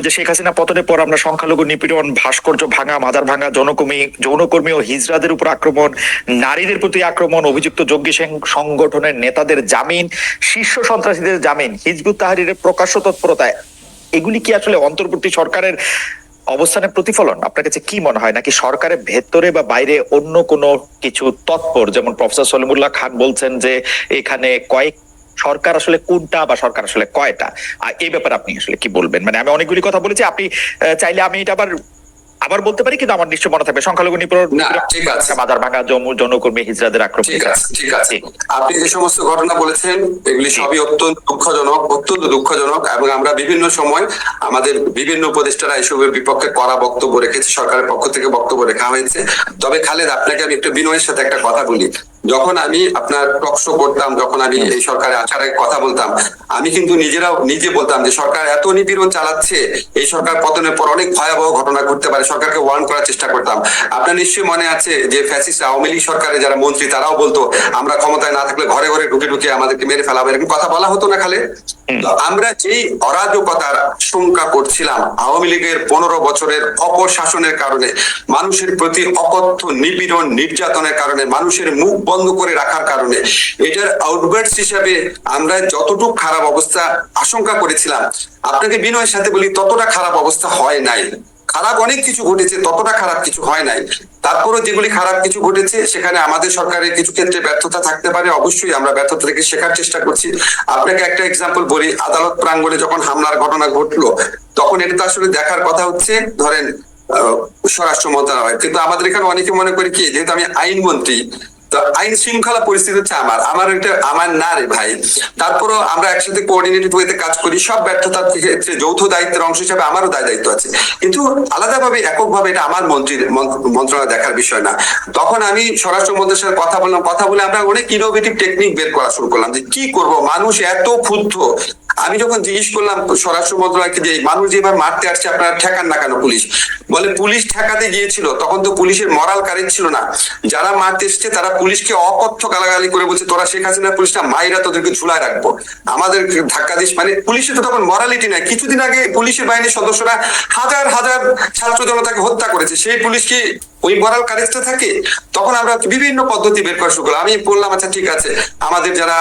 যে শেখ হাসিনা পতনের পর আমরা সংখ্যালঘু নিপীড়ন, ভাস্কর্য ভাঙা, মাদার ভাঙা, জনকর্মী, যৌনকর্মী ও হিজরাদের উপর আক্রমণ, নারীদের প্রতি আক্রমণ, অভিযুক্ত সেন- সংগঠনের নেতাদের জামিন, শীর্ষ সন্ত্রাসীদের জামিন, হিজবুত তাহারিরের প্রকাশ্য তৎপরতায়। এগুলি কি আসলে অন্তর্বর্তী সরকারের অবস্থানের প্রতিফলন? আপনার কাছে কি মনে হয়? নাকি সরকারের ভেতরে বা বাইরে অন্য কোনো কিছু তৎপর? যেমন প্রফেসর সলিমুল্লাহ খান বলছেন যে এখানে কয়েক সরকার আসলে কোনটা বা সরকার আসলে কয়টা? আর এই ব্যাপারে আপনি আসলে কি বলবেন? মানে আমি অনেকগুলি কথা বলেছি আপনি চাইলে আমি এটা আবার আবার বলতে পারি কিন্তু আমার নিশ্চয় মনে থাকবে। সংখ্যালঘু নিপীড়ন। মাদার ভাঙা যৌনকর্মী হিজড়াদের আক্রমণ ঠিক আছে ঠিক আছে। আপনি যে সমস্ত ঘটনা বলেছেন এগুলি সবই অত্যন্ত দুঃখজনক অত্যন্ত দুঃখজনক এবং আমরা বিভিন্ন সময় আমাদের বিভিন্ন উপদেষ্টারা এসবের বিপক্ষে করা বক্তব্য রেখেছি সরকারের পক্ষ থেকে বক্তব্য রেখা হয়েছে। তবে খালেদ আপনাকে আমি একটু বিনয়ের সাথে একটা কথা বলি। যখন আমি আপনার টকশো করতাম যখন আমি এই সরকারে আসার কথা বলতাম আমি কিন্তু নিজেরাও নিজে বলতাম যে সরকার এত নিপীড়ন চালাচ্ছে এই সরকার পতনের পর অনেক ভয়াবহ ঘটনা ঘটতে পারে সরকারকে ওয়ার্ন করার চেষ্টা করতাম। আপনার নিশ্চয়ই মনে আছে যে ফ্যাসিস্ট আওয়ামী লীগ সরকারের যারা মন্ত্রী তারাও বলতো আমরা ক্ষমতায় না থাকলে ঘরে ঘরে ঢুকে ঢুকে আমাদেরকে মেরে ফেলাবে এরকম কথা বলা হতো না খালে? তো আমরা যেই অরাজকতার আশঙ্কা করছিলাম আওয়ামী লীগের পনেরো বছরের অপশাসনের কারণে মানুষের প্রতি অকথ্য নিপীড়ন নির্যাতনের কারণে মানুষের মুখ বন্ধ করে রাখার কারণে। এটার আউটবার্টস হিসাবে আমরা যতটুকু খারাপ অবস্থা আশঙ্কা করেছিলাম, আপনাকে বিনয়ের সাথে বলি, ততটা খারাপ অবস্থা হয় নাই। খারাপ অনেক কিছু ঘটেছে, ততটা খারাপ কিছু হয় নাই। তারপরও যেগুলি খারাপ কিছু ঘটেছে, সেখানে আমাদের সরকারের কিছু ক্ষেত্রে ব্যর্থতা থাকতে পারে, অবশ্যই আমরা ব্যর্থতা থেকে শেখার চেষ্টা করছি। আপনাকে একটা এক্সাম্পল বলি, আদালত প্রাঙ্গণে যখন হামলার ঘটনা ঘটলো, তখন এটা আসলে দেখার কথা হচ্ছে, ধরেন স্বরাষ্ট্র মন্ত্রণালয়। কিন্তু আমাদের এখানে অনেকে মনে করি কি, যেহেতু আমি আইনমন্ত্রী তো আইন শৃঙ্খলা পরিস্থিতি হচ্ছে আমার। আমার এটা আমার না রে ভাই। তারপরও আমরা একসাথে কোঅর্ডিনেটেড ওয়েতে কাজ করি। সব ব্যর্থতার ক্ষেত্রে যৌথ দায়িত্বের অংশ হিসাবে আমারও দায় দায়িত্ব আছে। কিন্তু আলাদাভাবে, এককভাবে এটা আমার মন্ত্রীর মন্ত্রণালয় দেখার বিষয় না। তখন আমি স্বরাষ্ট্র মন্ত্রীর সাথে কথা বললাম। কথা বলে আমরা অনেক ইনোভেটিভ টেকনিক বের করা শুরু করলাম যে কি করব? মানুষ এত ক্ষুব্ধ। আমি যখন জিজ্ঞেস করলাম স্বরাষ্ট্র মন্ত্রণালয়কে যে মানুষ যেভাবে মারতে আসছে, আপনারা ঠেকান না কেন পুলিশ? বলে পুলিশ ঠেকাতে গিয়েছিল, তখন তো পুলিশের মরাল কারেন্ট ছিল না। যারা মারতে এসছে, তারা পুলিশকে অকথ্য গালাগালি করে বলছে, তোরা শেখ হাসিনা পুলিশটা মাইরা তোদেরকে ঝুলায় রাখব। আমাদের ধাক্কা দিস মানে পুলিশের তো তখন মরালিটি নাই। কিছুদিন আগে পুলিশের বাহিনীর সদস্যরা হাজার হাজার ছাত্র জনতাকে হত্যা করেছে। সেই পুলিশ কি ওই মরাল কারেজটা থাকে? তখন আমরা বিভিন্ন পদ্ধতি বের করা শুরু করলাম। আমি বললাম আচ্ছা ঠিক আছে। আমাদের যারা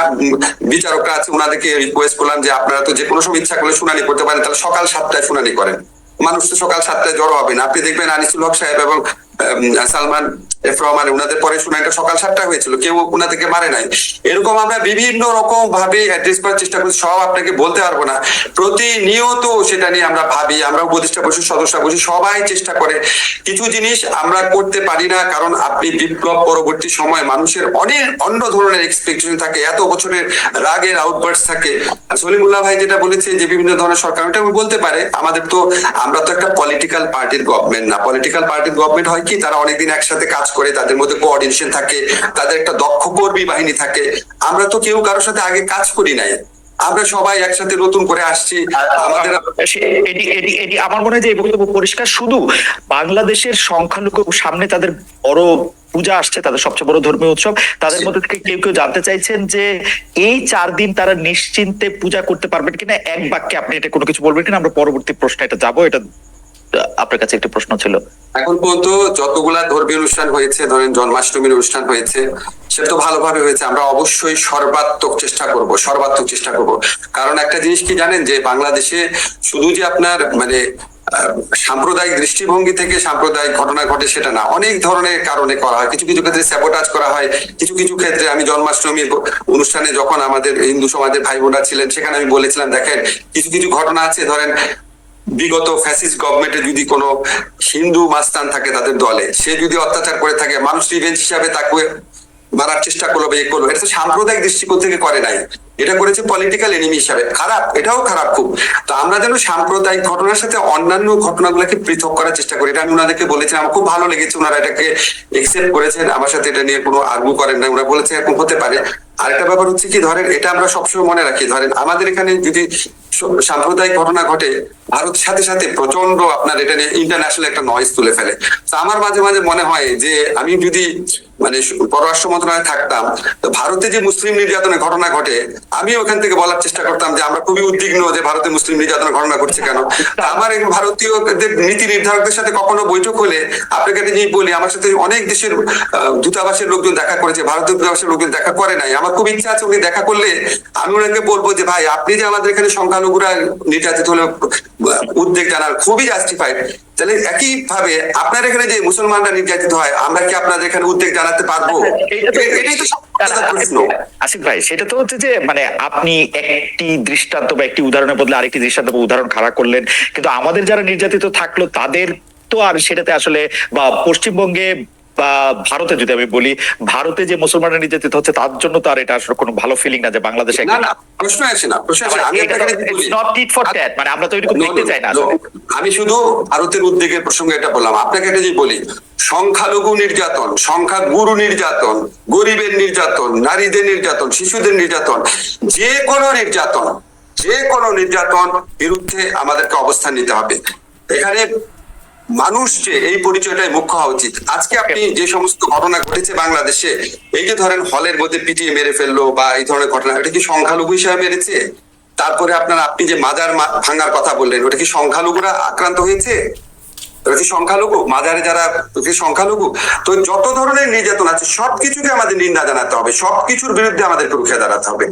বিচারকরা আছে ওনাদেরকে রিকোয়েস্ট করলাম যে আপনারা তো যে কোনো সময় ইচ্ছা করলে শুনানি করতে পারেন। তাহলে সকাল সাতটায় শুনানি করেন। মানুষ তো সকাল সাতটায় জড়ো হবে না। আপনি দেখবেন আনিসুল হক সাহেব এবং সালমান এফ রহমান ওনাদের পরে শুনানিটা সকাল সাতটায় হয়েছিল, কেউ ওনাদেরকে মারে নাই। এরকম আমরা বিভিন্ন রকম ভাবে অ্যাড্রেস করার চেষ্টা করছি সব আপনাকে বলতে পারব না। প্রতিনিয়ত সেটা নিয়ে আমরা ভাবি, আমরা উপদেষ্টা পরিষদ সদস্য বসে সবাই চেষ্টা করে। কিছু জিনিস আমরা করতে পারি না, কারণ আপনি বিপ্লব পরবর্তী সময় মানুষের অনেক অন্য ধরনের এক্সপেকটেশন থাকে, এত বছরের রাগের আউটবার্স থাকে। সলিমুল্লাহ ভাই যেটা বলেছে যে বিভিন্ন ধরনের সরকার ওটা বলতে পারে, আমাদের তো, আমরা তো একটা পলিটিক্যাল পার্টির গভর্নমেন্ট না। পলিটিক্যাল পার্টির গভর্নমেন্ট হয় কি? তারা অনেকদিন একসাথে কাজ করে, তাদের মধ্যে কোঅর্ডিনেশন থাকে, তাদের একটা দক্ষ কর্মী বাহিনী থাকে। আমরা তো কেউ কারোর সাথে আগে কাজ করি নাই। আমরা সবাই একসাথে নতুন করে আসছি। আমাদের আমার মনে হয় যে বক্তব্য পরিষ্কার। শুধু বাংলাদেশের সংখ্যালঘু সামনে তাদের বড় পূজা আসছে, তাদের সবচেয়ে বড় ধর্মীয় উৎসব। তাদের মধ্যে থেকে কেউ কেউ জানতে চাইছেন যে এই চার দিন তারা নিশ্চিন্তে পূজা করতে পারবেন কিনা? এক বাক্যে আপনি এটা কোনো কিছু বলবেন কিনা? আমরা পরবর্তী প্রশ্ন এটা যাব, এটা আপনার কাছে একটা প্রশ্ন ছিল। এখন পর্যন্ত যতগুলা ধর্মীয় অনুষ্ঠান হয়েছে, ধরেন জন্মাষ্টমীর অনুষ্ঠান হয়েছে সেটা তো ভালোভাবে হয়েছে। আমরা অবশ্যই সর্বাত্মক চেষ্টা করব, সর্বাত্মক চেষ্টা করব। কারণ একটা জিনিস কি জানেন, যে বাংলাদেশে শুধু যে আপনার মানে সাম্প্রদায়িক দৃষ্টিভঙ্গি থেকে সাম্প্রদায়িক ঘটনা ঘটে সেটা না। অনেক ধরনের কারণে করা হয়। কিছু কিছু ক্ষেত্রে স্যাবোটাজ করা হয়। কিছু কিছু ক্ষেত্রে আমি জন্মাষ্টমীর অনুষ্ঠানে যখন আমাদের হিন্দু সমাজের ভাই বোনরা ছিলেন, সেখানে আমি বলেছিলাম, দেখেন, কিছু কিছু ঘটনা আছে, ধরেন বিগত ফ্যাসিস্ট গভর্নমেন্টে যদি কোনো হিন্দু মাস্তান থাকে তাদের দলে, সে যদি অত্যাচার করে থাকে, মানুষ রিভেঞ্জ হিসাবে তাকে মারার চেষ্টা করল বা করল, এটা তো সাম্প্রদায়িক দৃষ্টিকোণ থেকে করে নাই। এটা করেছে পলিটিক্যাল এনিমি হিসাবে। খারাপ, এটাও খারাপ খুব। তো আমরা যেন সাম্প্রদায়িক ঘটনার সাথে অন্যান্য ঘটনাগুলোকে পৃথক করার চেষ্টা করি, এটা আমি ওনাদেরকে বলেছিলাম। আমার খুব ভালো লেগেছে ওনারা এটাকে একসেপ্ট করেছেন। আমার সাথে এটা নিয়ে কোনো আর্গু করেন না ওরা বলেছে এরকম হতে পারে। আরেকটা ব্যাপার হচ্ছে কি, ধরেন, এটা আমরা সবসময় মনে রাখি। ধরেন, আমাদের এখানে যদি সাম্প্রদায়িক ঘটনা ঘটে, ভারত সাথে সাথে প্রচণ্ড আপনার এটা নিয়ে ইন্টারন্যাশনাল একটা নয়েজ তুলে ফেলে। তো আমার মাঝে মাঝে মনে হয় যে, আমি যদি মানে পররাষ্ট্র মন্ত্রণালয়ে থাকতাম, তো ভারতে যে মুসলিম নির্যাতনের ঘটনা ঘটে আমি ওখান থেকে বলার চেষ্টা করতাম যে আমরা খুবই উদ্বিগ্ন যে ভারতে মুসলিম নির্যাতনের ঘটনা ঘটছে কেন। আমার ভারতীয়দের নীতি নির্ধারকদের সাথে কখনো বৈঠক হলে, আপনাকে জিনিস বলি, আমার সাথে অনেক দেশের দূতাবাসের লোকজন দেখা করেছে, ভারতীয় দূতাবাসের লোকজন দেখা করে নাই। আমার খুব ইচ্ছা আছে উনি দেখা করলে আমি ওনাকে বলব যে, ভাই, আপনি যে আমাদের এখানে সংখ্যালঘুরা নির্যাতিত হলে উদ্বেগ জানার খুবই জাস্টিফাইড তাহলে একই ভাবে আপনার এখানে যে মুসলমানরা নির্যাতিত হয় আমরা কি আপনাদের এখানে উদ্বেগ জানাতে পারব? এটাই তো সবচেয়ে বড় প্রশ্ন। আসিফ ভাই সেটা তো হচ্ছে যে মানে আপনি একটি দৃষ্টান্ত বা একটি উদাহরণের বদলে আরেকটি দৃষ্টান্ত বা উদাহরণ খাড়া করলেন কিন্তু আমাদের যারা নির্যাতিত থাকল তাদের তো আর সেটাতে আসলে বা পশ্চিমবঙ্গে ভারতে যদি আমি বলি ভারতে যে মুসলমানরা নির্যাতিত হচ্ছে তার জন্য তো আর এটা আসলে কোনো ভালো ফিলিং না যে বাংলাদেশে প্রশ্ন আসে না প্রশ্ন আসে আমি নট টিট ফর ট্যাট মানে আমরা তো এরকম দেখতে চাই না আমি শুধু ভারতের উদ্বেগের প্রসঙ্গে এটা বললাম। আপনাকে একটা জিনিস বলি সংখ্যালঘু নির্যাতন সংখ্যা গুরু নির্যাতন গরিবের নির্যাতন নারীদের নির্যাতন শিশুদের নির্যাতন যে কোনো নির্যাতন যে কোনো নির্যাতন বিরুদ্ধে আমাদেরকে অবস্থান নিতে হবে। এখানে মানুষ যে এই পরিচয়টাই মুখ্য হওয়া উচিত। আজকে আপনি যে সমস্ত ঘটনা ঘটেছে বাংলাদেশে, এই যে ধরেন হলের মধ্যে পিটিয়ে মেরে ফেলল বা এই ধরনের ঘটনা, এটা কি সংখ্যালঘু হিসাবে মেরেছে? তারপরে আপনার আপনি যে মাজার ভাঙার কথা বললেন, ওটা কি সংখ্যালঘুরা আক্রান্ত হয়েছে? ওটা কি সংখ্যালঘু? মাজারে যারা সংখ্যালঘু? তো যত ধরনের নির্যাতন আছে, সবকিছুকে আমাদের নিন্দা জানাতে হবে, সবকিছুর বিরুদ্ধে আমাদেরকে রুখে দাঁড়াতে হবে।